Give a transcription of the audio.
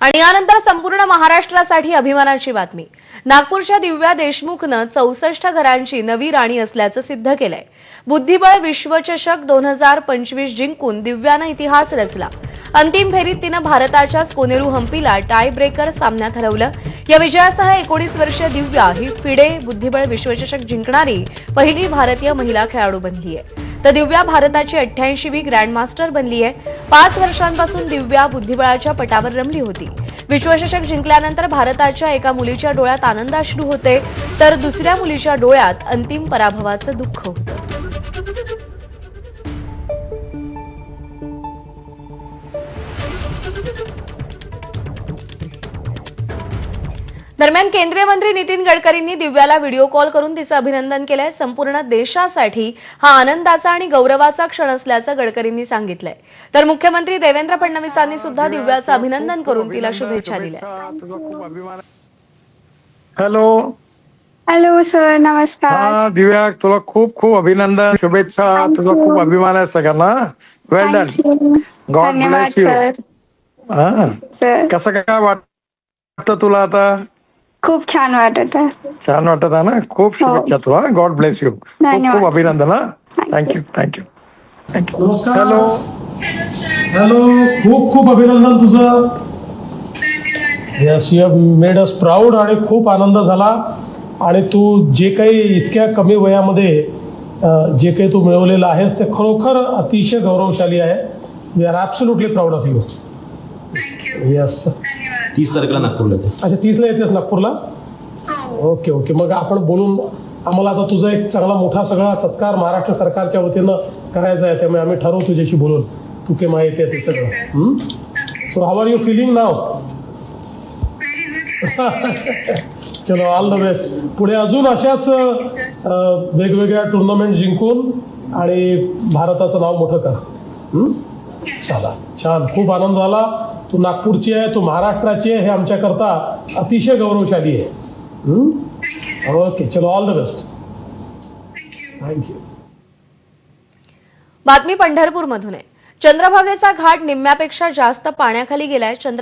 आणि यानंतर संपूर्ण महाराष्ट्रासाठी अभिमानाची बातमी. नागपूरच्या दिव्या देशमुखनं चौसष्ट घरांची नवी राणी असल्याचं सिद्ध केलंय. बुद्धिबळ विश्वचषक दोन हजार पंचवीस जिंकून दिव्यानं इतिहास रचला. अंतिम फेरीत तिनं भारताच्याच कोनेरू हम्पीला टाय ब्रेकर सामन्यात हरवलं या विजयासह एकोणीस वर्षीय दिव्या ही फिडे बुद्धिबळ विश्वचषक जिंकणारी पहिली भारतीय महिला खेळाडू बनली आहे तर दिव्या भारताची अठ्ठ्याऐंशीवी ग्रँडमास्टर बनली आहे. पाच वर्षांपासून दिव्या बुद्धिबळाच्या पटावर रमली होती. विश्वचषक जिंकल्यानंतर भारताच्या एका मुलीच्या डोळ्यात आनंदाश्रू होते. तर दुसऱ्या मुलीच्या डोळ्यात अंतिम पराभवाचं दुःख होतं. दरम्यान केंद्रीय मंत्री नितीन गडकरींनी दिव्याला व्हिडिओ कॉल करून तिचं अभिनंदन केलंय. संपूर्ण देशासाठी हा आनंदाचा आणि गौरवाचा क्षण असल्याचं गडकरींनी सांगितलंय. तर मुख्यमंत्री देवेंद्र फडणवीसांनी सुद्धा दिव्याचं अभिनंदन करून तिला शुभेच्छा दिल्या. हॅलो. हॅलो सर नमस्कार. हा दिव्या तुला खूप खूप अभिनंदन शुभेच्छा. तुझा. खूप अभिमान आहे सगळ्यांना. वेल डन हा. सर. कसं काय वाटतं तुला आता? खूप छान वाटत आहे. छान वाटत आहे ना? खूप हो. शुभेच्छा तुला गॉड ब्लेस यू खूप धन्यवाद. खूप अभिनंदन हा. Thank thank you thank you thank you नमस्कार. हॅलो हॅलो खूप खूप अभिनंदन तुझं. Yes you have made us proud आणि खूप आनंद झाला. आणि तू जे काही इतक्या कमी वयामध्ये अं, जे काही तू मिळवलेलं आहेस ते खरोखर अतिशय गौरवशाली आहे. We are absolutely proud of you yes तीस तारखेला नागपूरला ते अच्छा तीसला येतेस नागपूरला? Okay okay. मग आपण बोलून आम्हाला आता तुझा एक चांगला मोठा सगळा सत्कार महाराष्ट्र सरकारच्या वतीनं करायचा आहे त्यामुळे आम्ही ठरवू तुझ्याशी बोलून. तू केव्हा येते ते सगळं. So how are you feeling now चलो ऑल द बेस्ट पुढे अजून अशाच वेगवेगळ्या टुर्नामेंट जिंकून आणि भारताचं नाव मोठं कर. हं? चला. छान. खूप आनंद झाला. तू नागपूरची आहे तू महाराष्ट्राची आहे हे आमच्याकरता अतिशय गौरवशाली आहे. ओके चलो ऑल द बेस्ट थँक्यू बातमी पंढरपूरमधून आहे. चंद्रभागेचा घाट निम्म्यापेक्षा जास्त पाण्याखाली गेलाय. चंद्र